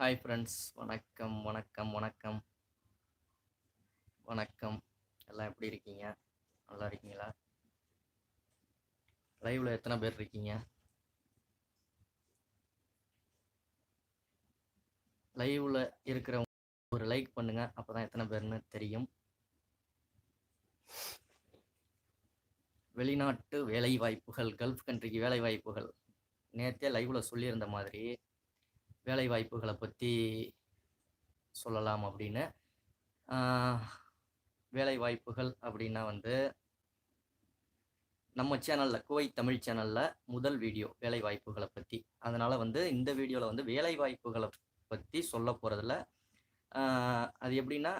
Hi friends வணக்கம் வணக்கம் வணக்கம். வணக்கம். எல்லாம் எப்படி இருக்கீங்க? நல்லா இருக்கீங்களா? லைவ்ல எத்தனை பேர் இருக்கீங்க? லைவ்ல இருக்கிறவங்க ஒரு லைக் பண்ணுங்க அப்பதான் எத்தனை பேர்னு தெரியும். வெளிநாட்டு வேலை வாய்ப்புகள் கல்ஃப் கண்ட்ரிக்கு வேலை வாய்ப்புகள் நேற்றே லைவ்ல சொல்லியிருந்த மாதிரி வேலை வாய்ப்புகளை பற்றி சொல்லலாம் அப்படின்னு. வேலை வாய்ப்புகள் அப்படின்னா வந்து நம்ம சேனலில் கோவை தமிழ் சேனலில் முதல் வீடியோ வேலை வாய்ப்புகளை பற்றி அதனால் வந்து இந்த வீடியோவில் வந்து வேலை வாய்ப்புகளை பற்றி சொல்ல போகிறதுல அது எப்படின்னா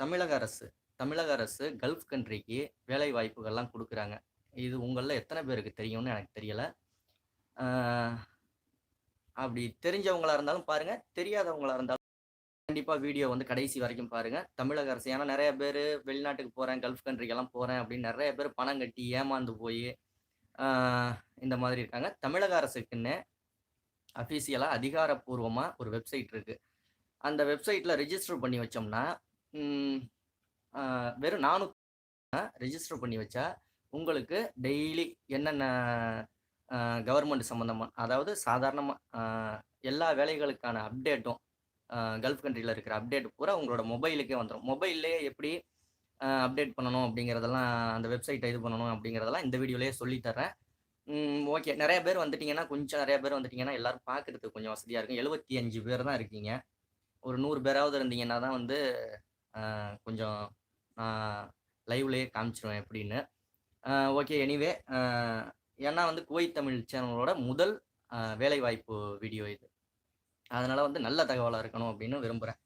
தமிழக அரசு தமிழக அரசு கல்ஃப் கண்ட்ரிக்கு வேலை வாய்ப்புகள்லாம் கொடுக்குறாங்க. இது உங்களில் எத்தனை பேருக்கு தெரியும்னு எனக்கு தெரியலை. அப்படி தெரிஞ்சவங்களா இருந்தாலும் பாருங்க தெரியாதவங்களா இருந்தாலும் கண்டிப்பா வீடியோ வந்து கடைசி வரைக்கும் பாருங்க. தமிழக அரசு ஏன்னா நிறைய பேர் வெளிநாட்டுக்கு போறேன் கல்ஃப் கண்ட்ரிக்கெல்லாம் போறேன் அப்படின்னு நிறைய பேர் பணம் கட்டி ஏமாந்து போய் இந்த மாதிரி இருக்காங்க. தமிழக அரசுக்குன்னு அஃபீஷியலா அதிகாரப்பூர்வமா ஒரு வெப்சைட் இருக்கு. அந்த வெப்சைட்ல ரிஜிஸ்டர் பண்ணி வச்சோம்னா வெறும் நானூறு ரிஜிஸ்டர் பண்ணி வச்சா உங்களுக்கு டெய்லி என்னென்ன கவர்மெண்ட் சம்மந்தமாக அதாவது சாதாரணமாக எல்லா வேலைகளுக்கான அப்டேட்டும் கல்ஃப் கண்ட்ரியில் இருக்கிற அப்டேட் பூரா உங்களோட மொபைலுக்கே வந்துடும் மொபைல்லே எப்படி அப்டேட் பண்ணணும் அப்படிங்கிறதெல்லாம் அந்த வெப்சைட்டை இது பண்ணணும் அப்படிங்கிறதெல்லாம் இந்த வீடியோலேயே சொல்லித்தரேன் ஓகே நிறைய பேர் வந்துட்டிங்கன்னா கொஞ்சம் நிறைய பேர் வந்துட்டிங்கன்னா எல்லோரும் பார்க்குறதுக்கு கொஞ்சம் வசதியாக இருக்கும். எழுபத்தி அஞ்சு பேர் தான் இருக்கீங்க. ஒரு நூறு பேராவது இருந்தீங்கன்னா தான் வந்து கொஞ்சம் லைவ்லேயே காமிச்சிருவேன் எப்படின்னு. ஓகே எனிவே ஏன்னா வந்து குவைத் தமிழ் சேனலோட முதல் வேலைவாய்ப்பு வீடியோ இது. அதனால வந்து நல்ல தகவலாக இருக்கணும் அப்படின்னு விரும்புகிறேன்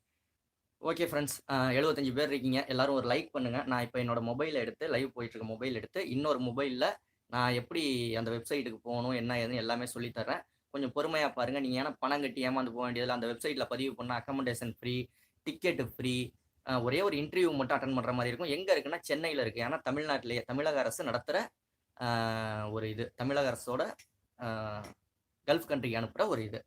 ஓகே ஃப்ரெண்ட்ஸ் எழுபத்தஞ்சு பேர் இருக்கீங்க. எல்லாரும் ஒரு லைக் பண்ணுங்க. நான் இப்போ என்னோட மொபைலை எடுத்து லைவ் போயிட்டு இருக்க மொபைல் எடுத்து இன்னொரு மொபைலில் நான் எப்படி அந்த வெப்சைட்டுக்கு போகணும் என்ன ஏதுன்னு எல்லாமே சொல்லித் தர்றேன். கொஞ்சம் பொறுமையாக பாருங்கள் நீங்கள் ஏன்னா பணம் கட்டி ஏமாந்து போக வேண்டியதில் அந்த வெப்சைட்டில் பதிவு பண்ணால் அக்கமடேஷன் ஃப்ரீ டிக்கெட்டு ஃப்ரீ ஒரே ஒரு இன்டர்வியூ மட்டும் அட்டன் பண்ணுற மாதிரி இருக்கும். எங்கே இருக்குன்னா சென்னையில் இருக்குது ஏன்னா தமிழ்நாட்டிலேயே தமிழக அரசு நடத்துகிற ஒரு இது. தமிழக அரசோட கல்ஃப் கண்ட்ரிக்கு அனுப்புகிற ஒரு இது.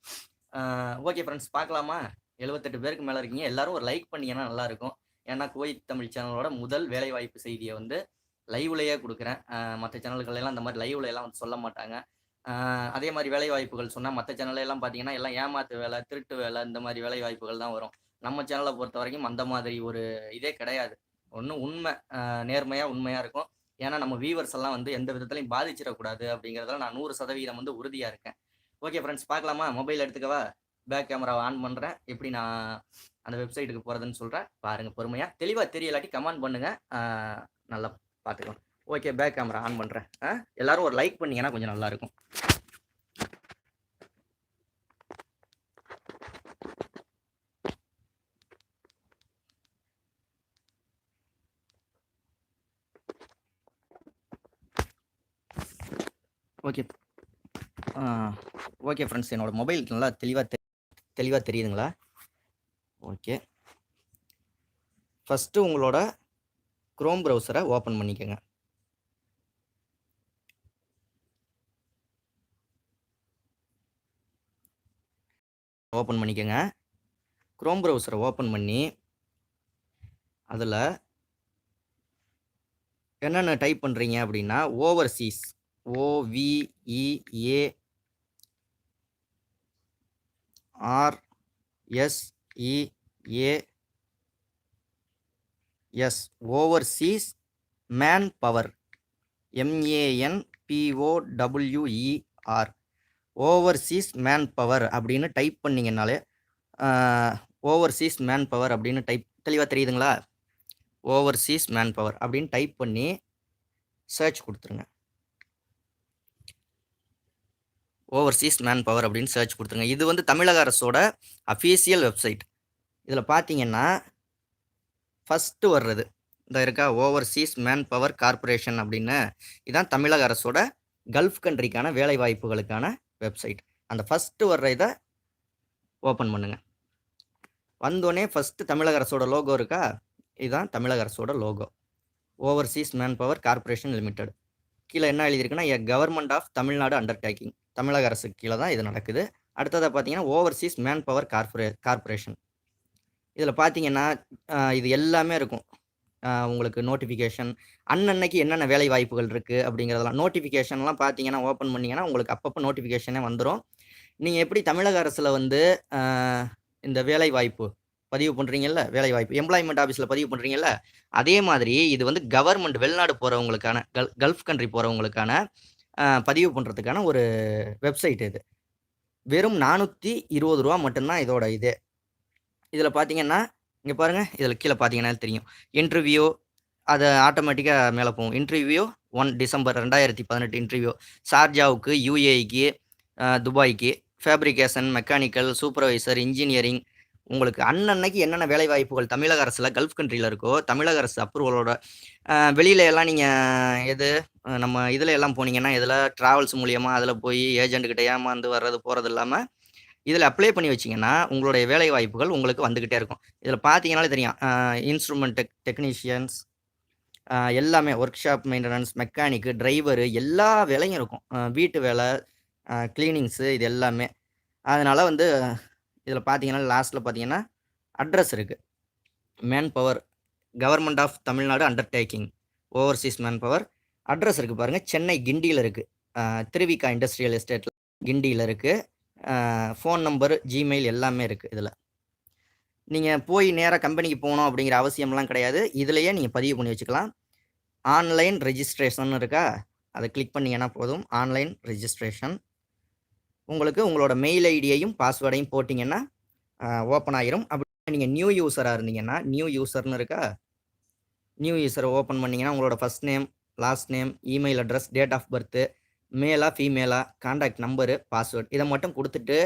ஓகே ஃப்ரெண்ட்ஸ் பார்க்கலாமா? எழுபத்தெட்டு பேருக்கு மேலே இருக்கீங்க. எல்லாரும் ஒரு லைக் பண்ணீங்கன்னா நல்லாயிருக்கும் ஏன்னா கோயில் தமிழ் சேனலோட முதல் வேலைவாய்ப்பு செய்தியை வந்து லைவ்லேயே கொடுக்குறேன். மற்ற சேனல்கள் எல்லாம் மாதிரி லைவ்ல எல்லாம் வந்து சொல்ல மாட்டாங்க. அதே மாதிரி வேலை வாய்ப்புகள் சொன்னால் மற்ற சேனல்லாம் பார்த்தீங்கன்னா எல்லாம் ஏமாத்து வேலை திருட்டு வேலை இந்த மாதிரி வேலை வாய்ப்புகள் தான் வரும். நம்ம சேனலை பொறுத்த வரைக்கும் அந்த மாதிரி ஒரு இதே கிடையாது. ஒன்று உண்மை நேர்மையாக உண்மையாக இருக்கும். ஏன்னா நம்ம வியூவர்ஸ் எல்லாம் வந்து எந்த விதத்துலையும் பாதிச்சிடக்கூடாது அப்படிங்கிறதுல நான் நூறு சதவீதம் வந்து உறுதியாக இருக்கேன். ஓகே ஃப்ரெண்ட்ஸ் பார்க்கலாமா? மொபைல் எடுத்துக்கவா? பேக் கேமராவை ஆன் பண்ணுறேன் எப்படி நான் அந்த வெப்சைட்டுக்கு போகிறதுன்னு சொல்கிறேன் பாருங்கள் பொறுமையாக தெளிவாக தெரியலாட்டி கமெண்ட் பண்ணுங்கள் நல்லா பார்த்துக்கலாம். ஓகே பேக் கேமரா ஆன் பண்ணுறேன் எல்லாரும் ஒரு லைக் பண்ணீங்கன்னா கொஞ்சம் நல்லாயிருக்கும் ஓகே ஓகே ஃப்ரெண்ட்ஸ் என்னோட மொபைல் நல்லா தெளிவாக தெ தெளிவாக தெரியுதுங்களா? ஓகே ஃபஸ்ட்டு உங்களோட குரோம் ப்ரௌசரை ஓப்பன் பண்ணிக்கோங்க. ஓப்பன் பண்ணிக்கோங்க. குரோம் ப்ரௌசரை ஓப்பன் பண்ணி அதில் என்னென்ன டைப் பண்ணுறீங்க அப்படின்னா overseas O V E A R S overseas man power. M A N P O W E R overseas man power அப்படின்னு டைப் பண்ணிங்கனாலே ஓவர்சீஸ் மேன் பவர் அப்படின்னு டைப் தெளிவாக தெரியுதுங்களா? ஓவர்சீஸ் மேன் பவர் அப்படின்னு டைப் பண்ணி search கொடுத்துருங்க. Overseas man power அப்படின்னு search கொடுத்துருங்க. இது வந்து தமிழக அரசோட அஃபீஷியல் வெப்சைட் இதில் பார்த்தீங்கன்னா ஃபஸ்ட்டு வர்றது. இந்த இருக்கா? ஓவர்சீஸ் மேன் பவர் கார்ப்பரேஷன் அப்படின்னு. இதுதான் தமிழக அரசோட கல்ஃப் கண்ட்ரிக்கான வேலை வாய்ப்புகளுக்கான வெப்சைட் அந்த ஃபஸ்ட்டு வர்ற இதை ஓப்பன் பண்ணுங்க. வந்தோடனே ஃபஸ்ட்டு தமிழக அரசோட லோகோ இருக்கா? இதுதான் தமிழக அரசோட logo overseas man power corporation limited கீழே என்ன எழுதியிருக்குன்னா a government of Tamil Nadu undertaking தமிழக அரசுக்கு கீழே தான் இது நடக்குது. அடுத்ததாக பார்த்தீங்கன்னா, ஓவர்சீஸ் மேன் பவர் கார்பரே கார்பரேஷன் இதில் பார்த்தீங்கன்னா, இது எல்லாமே இருக்கும். உங்களுக்கு நோட்டிஃபிகேஷன் அன்னன்னைக்கு என்னென்ன வேலை வாய்ப்புகள் இருக்குது அப்படிங்கிறதெல்லாம். நோட்டிஃபிகேஷன்லாம் பார்த்தீங்கன்னா, ஓப்பன் பண்ணீங்கன்னா, உங்களுக்கு அப்பப்போ நோட்டிஃபிகேஷனே வந்துடும் நீங்கள் எப்படி தமிழக அரசில் வந்து இந்த வேலை வாய்ப்பு பதிவு பண்ணுறீங்கல்ல வேலை வாய்ப்பு எம்ப்ளாய்மெண்ட் ஆஃபீஸில் பதிவு பண்ணுறீங்கல்ல அதே மாதிரி இது வந்து கவர்மெண்ட் வெளிநாடு போகிறவங்களுக்கான கல் கல்ஃப் கண்ட்ரி போகிறவங்களுக்கான பதிவு பண்ணுறதுக்கான ஒரு வெப்சைட் இது. வெறும் ரூ. 420 மட்டும் தான் இதோட இது இதில் பார்த்தீங்கன்னா, இங்கே பாருங்கள் இதில் கீழே பார்த்தீங்கன்னா தெரியும். இன்டர்வியூ அது ஆட்டோமேட்டிக்காக மேலே போகும். Interview one December 2018 interview. சார்ஜாவுக்கு யூஏக்கு துபாய்க்கு, ஃபேப்ரிகேஷன், மெக்கானிக்கல், சூப்பர்வைசர், இன்ஜினியரிங் உங்களுக்கு அன்னன்னைக்கு என்னென்ன வேலை வாய்ப்புகள் தமிழக அரசில் கல்ஃப் கண்ட்ரியில் இருக்கோ, தமிழக அரசு அப்ரூவலோட வெளியில எல்லாம் நீங்கள் எது நம்ம இதில் எல்லாம் போனீங்கன்னா, இதில் டிராவல்ஸ் மூலியமாக அதில் போய் ஏஜென்ட் ஏமாந்து வர்றது, போகிறது இல்லாமல் இதில் அப்ளை பண்ணி வச்சீங்கன்னா, உங்களுடைய வேலை வாய்ப்புகள் உங்களுக்கு வந்துக்கிட்டே இருக்கும். இதில் பார்த்தீங்கன்னாலே தெரியும். இன்ஸ்ட்ருமெண்ட் டெக் டெக்னீஷியன்ஸ் எல்லாமே work shop maintenance, mechanic driver எல்லா வேலையும் இருக்கும். வீட்டு வேலை, க்ளீனிங்ஸு இது எல்லாமே. அதனால் வந்து இதில் பார்த்தீங்கன்னா, லாஸ்ட்டில் பார்த்தீங்கன்னா, அட்ரஸ் இருக்குது man power government of Tamil Nadu undertaking overseas man power address இருக்குது பாருங்கள் சென்னை கிண்டியில் இருக்குது திருவிகா இண்டஸ்ட்ரியல் எஸ்டேட்டில் கிண்டியில் இருக்குது ஃபோன் நம்பர், ஜிமெயில் எல்லாமே இருக்குது இதில் நீங்கள் போய் நேராக கம்பெனிக்கு போகணும் அப்படிங்கிற அவசியம்லாம் கிடையாது. இதுலையே நீங்கள் பதிவு பண்ணி வச்சுக்கலாம். ஆன்லைன் ரெஜிஸ்ட்ரேஷன் இருக்கா? அதை கிளிக் பண்ணிங்கன்னா போதும். Online registration. உங்களுக்கு உங்களோட மெயில் ஐடியையும், பாஸ்வேர்டையும் போட்டிங்கன்னா ஓப்பன் ஆயிரும். அப்படி நீங்கள் நியூ யூஸராக இருந்தீங்கன்னா, நியூ யூஸர்னு இருக்கா? நியூ யூஸரை ஓப்பன் பண்ணீங்கன்னா, உங்களோட first name, last name, email address, date of birth மேலா, ஃபீமேலா, கான்டாக்ட் நம்பரு, பாஸ்வேர்ட் இதை மட்டும் கொடுத்துட்டு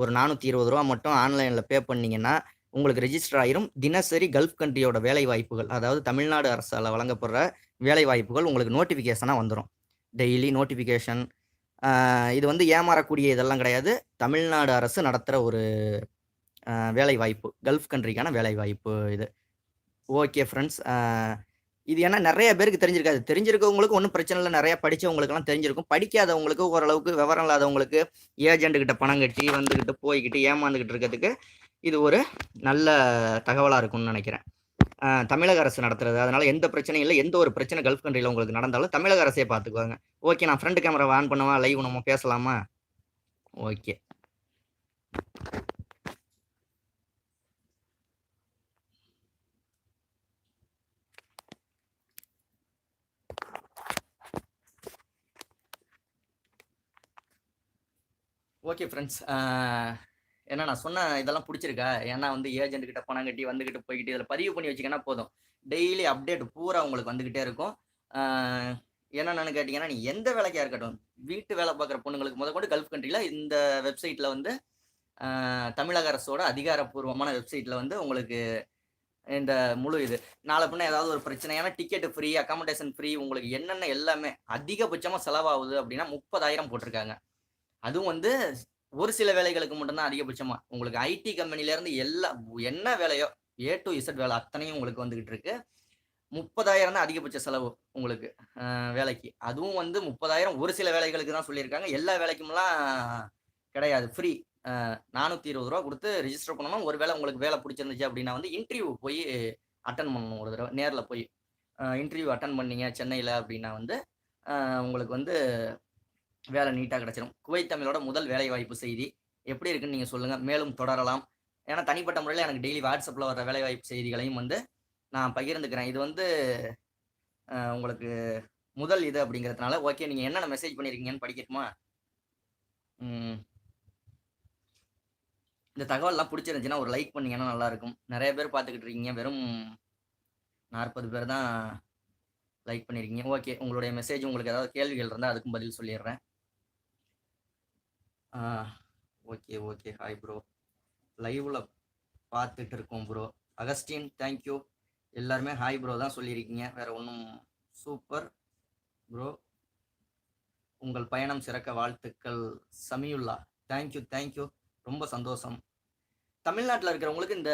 ஒரு நானூற்றி இருபது ரூபா மட்டும் ஆன்லைனில் பே பண்ணிங்கன்னா உங்களுக்கு ரெஜிஸ்டர் ஆயிரும். தினசரி கல்ஃப் கண்ட்ரியோட வேலை வாய்ப்புகள், அதாவது தமிழ்நாடு அரசால் வழங்கப்படுற வேலை வாய்ப்புகள் உங்களுக்கு நோட்டிஃபிகேஷனாக வந்துடும் டெய்லி நோட்டிஃபிகேஷன் இது வந்து ஏமாறக்கூடிய இதெல்லாம் கிடையாது. தமிழ்நாடு அரசு நடத்துகிற ஒரு வேலைவாய்ப்பு வேலை வாய்ப்பு. கல்ஃப் கண்ட்ரிக்கான வேலை வாய்ப்பு இது. ஓகே ஃப்ரெண்ட்ஸ் இது ஏன்னா நிறைய பேருக்கு தெரிஞ்சிருக்காது. தெரிஞ்சிருக்கவங்களுக்கு ஒன்றும் பிரச்சனை இல்லை நிறையா படித்தவங்களுக்குலாம் தெரிஞ்சிருக்கும். படிக்காதவங்களுக்கு ஓரளவுக்கு விவரம் இல்லாதவங்களுக்கு ஏஜென்ட் பணம் கட்டி, வந்துக்கிட்டு போய்க்கிட்டு ஏமாந்துக்கிட்டு இருக்கிறதுக்கு, இது ஒரு நல்ல தகவலாக இருக்கும்னு நினைக்கிறேன் தமிழக அரசு நடத்துறது. அதனால எந்த பிரச்சனையும் இல்லை எந்த ஒரு பிரச்சனை கல்ஃப் கண்ட்ரியில் உங்களுக்கு நடந்தாலும் தமிழக அரசே பார்த்துக்குவாங்க. ஓகே நான் ஃப்ரண்ட் கேமரா ஆன் பண்ணுவா லைவ் நம்ம பேசலாமா? ஓகே. ஓகே ஃப்ரெண்ட்ஸ் ஏன்னா நான் சொன்ன இதெல்லாம் பிடிச்சிருக்கா ஏன்னா வந்து ஏஜென்ட் கிட்ட பணம் கட்டி, வந்துகிட்டு, போய்கிட்டு இதில் பதிவு பண்ணி வச்சீங்கன்னா போதும். டெய்லி அப்டேட் பூரா உங்களுக்கு வந்துகிட்டே இருக்கும். என்னென்னு கேட்டிங்கன்னா நீ எந்த வேலைக்காக இருக்கட்டும், வீட்டு வேலை பார்க்குற பொண்ணுங்களுக்கு முதற்கொண்டு கல்ஃப் கண்ட்ரியில் இந்த வெப்சைட்டில் வந்து தமிழக அரசோட அதிகாரப்பூர்வமான வெப்சைட்டில் வந்து உங்களுக்கு இந்த முழு இது. நாளை பின்ன ஏதாவது ஒரு பிரச்சனையான ticket ticket free, accommodation free உங்களுக்கு என்னென்ன எல்லாமே அதிகபட்சமாக செலவாகுது அப்படின்னா 30,000 போட்டிருக்காங்க. அதுவும் வந்து ஒரு சில வேலைகளுக்கு மட்டும்தான் அதிகபட்சமா. உங்களுக்கு ஐடி கம்பெனில இருந்து எல்லா என்ன வேலையோ ஏ டூ இசட் வேலை அத்தனையும் உங்களுக்கு வந்துகிட்டு இருக்கு. 30,000 தான் அதிகபட்ச செலவு உங்களுக்கு வேலைக்கு. அதுவும் வந்து 30,000 ஒரு சில வேலைகளுக்கு தான் சொல்லியிருக்காங்க. எல்லா வேலைக்கும்லாம் கிடையாது. ஃப்ரீ. நானூற்றி இருபது ரூபா கொடுத்து ரிஜிஸ்டர் பண்ணணும். ஒரு வேளை உங்களுக்கு வேலை பிடிச்சிருந்துச்சு அப்படின்னா வந்து இன்டர்வியூ போய் அட்டன் பண்ணணும் ஒரு தடவை நேரில் போய். இன்டர்வியூ அட்டன் பண்ணீங்க சென்னையில் அப்படின்னா வந்து, உங்களுக்கு வந்து வேலை நீட்டாக கிடச்சிடும் குவைத் தமிழோட முதல் வேலைவாய்ப்பு செய்தி. எப்படி இருக்குன்னு நீங்க சொல்லுங்க. மேலும் தொடரலாம். ஏன்னா தனிப்பட்ட முறையில் எனக்கு டெய்லி வாட்ஸ்அப்பில் வர வேலைவாய்ப்பு செய்திகளையும் வந்து நான் பகிர்ந்துக்கிறேன். இது வந்து உங்களுக்கு முதல் இது அப்படிங்கிறதுனால, ஓகே நீங்க என்னென்ன மெசேஜ் பண்ணியிருக்கீங்கன்னு படிக்கட்டுமா? இந்த தகவல்லாம் பிடிச்சிருந்துச்சின்னா ஒரு லைக் பண்ணீங்கன்னா நல்லாயிருக்கும் நிறைய பேர் பார்த்துக்கிட்டு இருக்கீங்க. வெறும் 40 பேர் தான் லைக் பண்ணியிருக்கீங்க. ஓகே. உங்களுடைய மெசேஜ் உங்களுக்கு ஏதாவது கேள்விகள் இருந்தால் அதுக்கும் பதில் சொல்லிடுறேன் ஓகே, ஓகே. Hi bro. லைவ்ல பார்த்துட்டு இருக்கோம் ப்ரோ. Augustine thank you. எல்லாருமே ஹாய் ப்ரோ தான் சொல்லியிருக்கீங்க. வேற ஒன்றும் சூப்பர் ப்ரோ. உங்கள் பயணம் சிறக்க வாழ்த்துக்கள். Samiullah. Thank you, thank you. ரொம்ப சந்தோஷம். தமிழ்நாட்டில் இருக்கிறவங்களுக்கு இந்த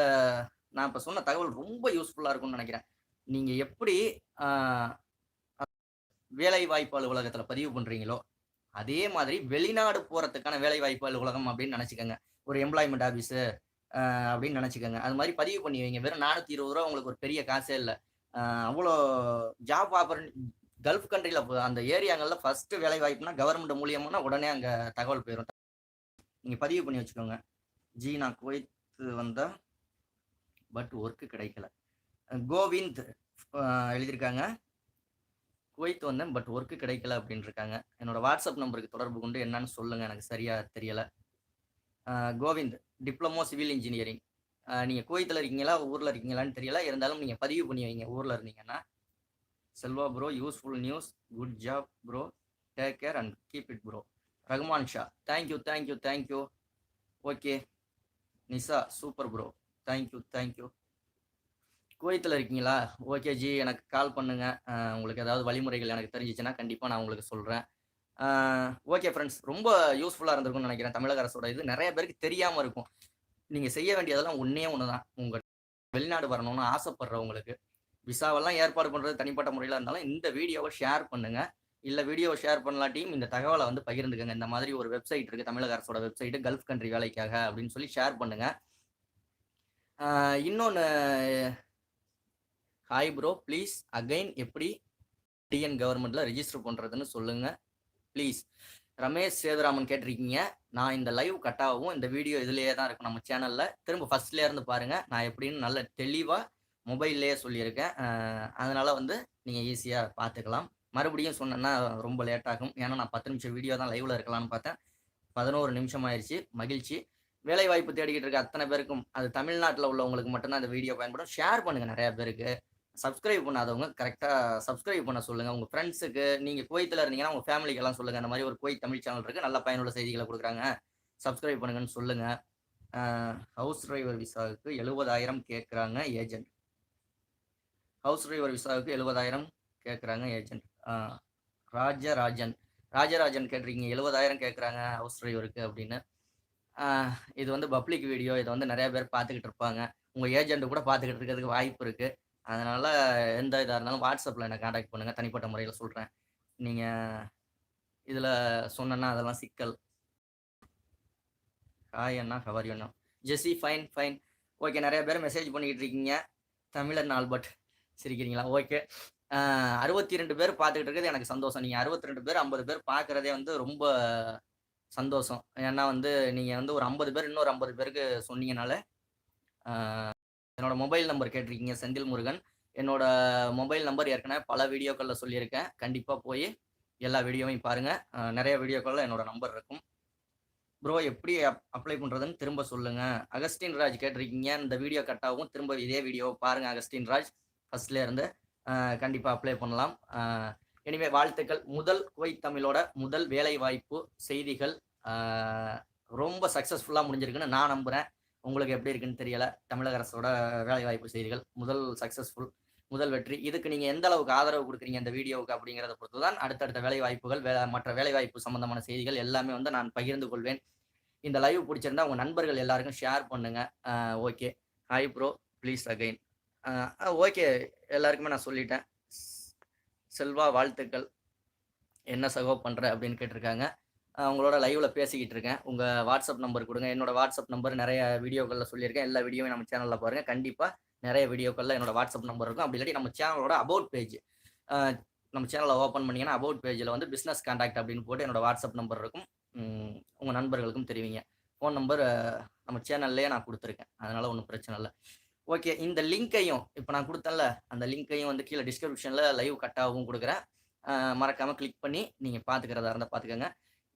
நான் இப்போ சொன்ன தகவல் ரொம்ப யூஸ்ஃபுல்லாக இருக்கும்னு நினைக்கிறேன் நீங்கள் எப்படி வேலை வாய்ப்பு அலுவலகத்தில் பதிவு பண்ணுறீங்களோ அதே மாதிரி வெளிநாடு போகிறதுக்கான வேலை வாய்ப்பு அலுவலகம் அப்படின்னு நினச்சிக்கோங்க. ஒரு எம்ப்ளாய்மெண்ட் ஆஃபீஸு அப்படின்னு நினச்சிக்கோங்க. அது மாதிரி பதிவு பண்ணி வைங்க. வெறும் நானூற்றி இருபது ரூபா உங்களுக்கு ஒரு பெரிய காசே இல்லை. அவ்வளோ ஜாப் ஆஃபர் கல்ஃப் கண்ட்ரியில் அந்த ஏரியாங்களில் ஃபஸ்ட்டு வேலை வாய்ப்புனா கவர்மெண்ட் மூலியமானா உடனே அங்கே தகவல் போயிடும் நீங்கள் பதிவு பண்ணி வச்சுக்கோங்க. ஜி நான் குவைத்து வந்தால் பட் ஒர்க்கு கிடைக்கல. கோவிந்த் எழுதியிருக்காங்க. குவைத் வந்தேன். பட் ஒர்க்கு கிடைக்கல அப்படின்னு இருக்காங்க என்னோட வாட்ஸ்அப் நம்பருக்கு தொடர்பு கொண்டு என்னன்னு சொல்லுங்க. எனக்கு சரியா தெரியல. கோவிந்த் டிப்ளமோ சிவில் இன்ஜினியரிங் நீங்கள் குவைத்தில் இருக்கீங்களா? ஊரில் இருக்கீங்களான்னு தெரியல. இருந்தாலும் நீங்கள் பதிவு பண்ணி வைங்க. ஊரில் இருந்தீங்கன்னா. Selva bro useful news good job bro take care and keep it bro Rahman Shah thank you thank you thank you okay Nisa super bro thank you thank you குவைத்தில் இருக்கீங்களா? ஓகே ஜி எனக்கு கால் பண்ணுங்க. உங்களுக்கு ஏதாவது வழிமுறைகள் எனக்கு தெரிஞ்சிச்சுன்னா கண்டிப்பாக நான் உங்களுக்கு சொல்கிறேன் ஓகே ஃப்ரெண்ட்ஸ் ரொம்ப யூஸ்ஃபுல்லாக இருந்திருக்கும்னு நினைக்கிறேன். தமிழக அரசோட இது நிறைய பேருக்கு தெரியாமல் இருக்கும். நீங்கள் செய்ய வேண்டியதெல்லாம் ஒன்றே ஒன்று தான் உங்கள் வெளிநாடு வரணும்னு ஆசைப்படுறவங்களுக்கு விசாவெல்லாம் ஏற்பாடு பண்ணுறது தனிப்பட்ட முறையில் இருந்தாலும் இந்த வீடியோவை ஷேர் பண்ணுங்கள் இல்லை வீடியோவை ஷேர் பண்ணலாட்டியும் இந்த தகவலை வந்து பகிர்ந்துக்கங்க. இந்த மாதிரி ஒரு வெப்சைட் இருக்குது தமிழக அரசோட வெப்சைட்டு கல்ஃப் கண்ட்ரி வேலைக்காக அப்படின்னு சொல்லி ஷேர் பண்ணுங்கள் இன்னொன்று ஹாய் ப்ரோ ப்ளீஸ் அகைன் எப்படி டிஎன் கவர்மெண்ட்ல ரிஜிஸ்டர் பண்ணுறதுன்னு சொல்லுங்க. ப்ளீஸ் ரமேஷ் சேதுராமன் கேட்டிருக்கீங்க. நான் இந்த லைவ் கட்டாகவும் இந்த வீடியோ இதுலேயே தான் இருக்கும் நம்ம சேனலில் திரும்ப ஃபர்ஸ்ட்லேயே இருந்து பாருங்க. நான் எப்படின்னு நல்ல தெளிவாக மொபைல்லையே சொல்லியிருக்கேன். அதனால் அதனால வந்து நீங்கள் ஈஸியாக பார்த்துக்கலாம் மறுபடியும் சொன்னேன்னா ரொம்ப லேட் ஆகும். ஏன்னா நான் பத்து நிமிஷம் வீடியோ தான் லைவ்ல இருக்கலாம்னு பார்த்தேன். பதினோரு நிமிஷம் ஆயிடுச்சு மகிழ்ச்சி. வேலை வாய்ப்பு தேடிக்கிட்டு இருக்க அத்தனை பேருக்கும் அது தமிழ்நாட்டில் உள்ளவங்களுக்கு மட்டும்தான் அந்த வீடியோ பயன்படும். ஷேர் பண்ணுங்க நிறைய பேருக்கு. சப்ஸ்கிரைப் பண்ணாதவங்க கரெக்டாக சப்ஸ்கிரைப் பண்ண சொல்லுங்கள் உங்கள் ஃப்ரெண்ட்ஸுக்கு நீங்கள் குவைத்தில் இருந்தீங்கன்னா உங்கள் ஃபேமிலிக்கெல்லாம் சொல்லுங்கள் அந்த மாதிரி ஒரு குவைத் தமிழ் சேனல் இருக்குது நல்ல பயனுள்ள செய்திகளை கொடுக்குறாங்க. சப்ஸ்கிரைப் பண்ணுங்கன்னு சொல்லுங்கள் ஹவுஸ் டிரைவர் விசாவுக்கு எழுபதாயிரம் கேட்குறாங்க ஏஜென்ட் ஹவுஸ் டிரைவர் விசாவுக்கு எழுபதாயிரம் கேட்குறாங்க ஏஜென்ட் ராஜராஜன். ராஜராஜன் கேட்டிருக்கீங்க. எழுபதாயிரம் கேட்குறாங்க ஹவுஸ் டிரைவருக்கு அப்படின்னு. இது வந்து பப்ளிக் வீடியோ இதை வந்து நிறைய பேர் பார்த்துக்கிட்டு இருப்பாங்க. உங்கள் ஏஜென்ட் கூட பார்த்துக்கிட்டு இருக்கிறதுக்கு வாய்ப்பு இருக்குது அதனால எந்த இதாக இருந்தாலும் வாட்ஸ்அப்பில் என்னை காண்டாக்ட் பண்ணுங்கள் தனிப்பட்ட முறையில் சொல்கிறேன் நீங்கள் இதில் சொன்னேன்னா அதெல்லாம் சிக்கல். ஹாய் அண்ணா ஹவர் அண்ணா? ஜெஸ்ஸி ஃபைன் ஃபைன் ஓகே நிறைய பேர் மெசேஜ் பண்ணிக்கிட்டு இருக்கீங்க. தமிழன் ஆல்பர்ட் சிரிக்கிறீங்களா? ஓகே அறுபத்தி ரெண்டு பேர் பார்த்துக்கிட்டு இருக்கிறது எனக்கு சந்தோஷம். நீங்கள் அறுபத்தி ரெண்டு பேர் ஐம்பது பேர் பார்க்குறதே வந்து ரொம்ப சந்தோஷம். ஏன்னா வந்து நீங்கள் வந்து ஒரு ஐம்பது பேர் இன்னொரு ஐம்பது பேருக்கு சொன்னீங்கனால என்னோட மொபைல் நம்பர் கேட்டிருக்கீங்க செந்தில் முருகன். என்னோட மொபைல் நம்பர் ஏற்கனவே பல வீடியோக்களில் சொல்லியிருக்கேன். கண்டிப்பாக போய் எல்லா வீடியோவையும் பாருங்கள் நிறைய வீடியோக்களில் என்னோட நம்பர் இருக்கும். ப்ரோ எப்படி அப்ளை பண்ணுறதுன்னு திரும்ப சொல்லுங்க. அகஸ்டின் ராஜ் கேட்டிருக்கீங்க. இந்த வீடியோ கட்டாகவும் திரும்ப இதே வீடியோ பாருங்க அகஸ்டின் ராஜ். ஃபர்ஸ்ட்லேருந்து கண்டிப்பாக அப்ளை பண்ணலாம். எனிவே வாழ்த்துக்கள். முதல் குவைத் தமிழோட முதல் வேலை வாய்ப்பு செய்திகள் ரொம்ப சக்ஸஸ்ஃபுல்லாக முடிஞ்சிருக்குன்னு நான் நம்புகிறேன் உங்களுக்கு எப்படி இருக்குன்னு தெரியல. தமிழக அரசோட வேலை வாய்ப்பு செய்திகள் முதல் சக்ஸஸ்ஃபுல் முதல் வெற்றி. இதுக்கு நீங்கள் எந்த அளவுக்கு ஆதரவு கொடுக்குறீங்க இந்த வீடியோவுக்கு அப்படிங்கிறத பொறுத்து தான் அடுத்தடுத்த வேலை வாய்ப்புகள் வே மற்ற வேலை வாய்ப்பு சம்பந்தமான செய்திகள் எல்லாமே வந்து நான் பகிர்ந்து கொள்வேன். இந்த லைவ் பிடிச்சிருந்தா உங்கள் நண்பர்கள் எல்லாருக்கும் ஷேர் பண்ணுங்க. Okay hi bro please again okay எல்லாருக்குமே நான் சொல்லிட்டேன். செல்வா வாழ்த்துக்கள். என்ன சகோ பண்ணுற அப்படின்னு கேட்டிருக்காங்க. உங்களோட லைவ்ல பேசிக்கிட்டு இருக்கேன். உங்கள் வாட்ஸ்அப் நம்பர் கொடுங்க. என்னோட வாட்ஸ்அப் நம்பர் நிறைய வீடியோக்களில் சொல்லியிருக்கேன். எல்லா வீடியோவும் நம்ம சேனலில் பாருங்க. கண்டிப்பாக நிறைய வீடியோக்களில் என்னோட வாட்ஸ்அப் நம்பர் இருக்கும். அப்படி இல்லாட்டி நம்ம சேனலோட அபவுட் பேஜ் நம்ம சேனலை ஓப்பன் பண்ணீங்கன்னா அபவுட் பேஜில் வந்து பிஸ்னஸ் கான்டாக்ட் அப்படின்னு போட்டு என்னோட வாட்ஸ்அப் நம்பர் இருக்கும். உங்கள் நண்பர்களுக்கும் தெரிவிங்க. ஃபோன் நம்பர் நம்ம சேனல்லையே நான் கொடுத்துருக்கேன். அதனால ஒன்றும் பிரச்சனை இல்லை. ஓகே இந்த லிங்க்கையும் இப்போ நான் கொடுத்தேன்ல அந்த லிங்க்கையும் வந்து கீழே டிஸ்கிரிப்ஷனில் லைவ் கட்டாகவும் கொடுக்குறேன். மறக்காமல் கிளிக் பண்ணி நீங்கள் பார்த்துக்கிறதா இருந்தால் பார்த்துக்கோங்க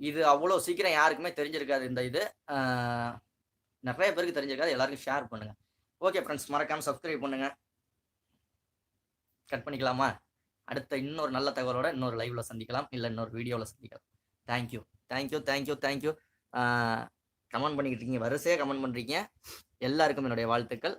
இது அவ்வளோ சீக்கிரம் யாருக்குமே தெரிஞ்சிருக்காது இந்த இது. நிறைய பேருக்கு தெரிஞ்சிருக்காது. எல்லாருக்கும் ஷேர் பண்ணுங்க. ஓகே ஃப்ரெண்ட்ஸ் மறக்காம சப்ஸ்கிரைப் பண்ணுங்க. கட் பண்ணிக்கலாமா? அடுத்த இன்னொரு நல்ல தகவலோட இன்னொரு லைவ்ல சந்திக்கலாம். இல்லை இன்னொரு வீடியோவில் சந்திக்கலாம். Thank you thank you thank you thank you comment பண்ணிக்கிட்டு இருக்கீங்க. வரிசையாக கமெண்ட் பண்ணுறீங்க எல்லாருக்கும் என்னுடைய வாழ்த்துக்கள்.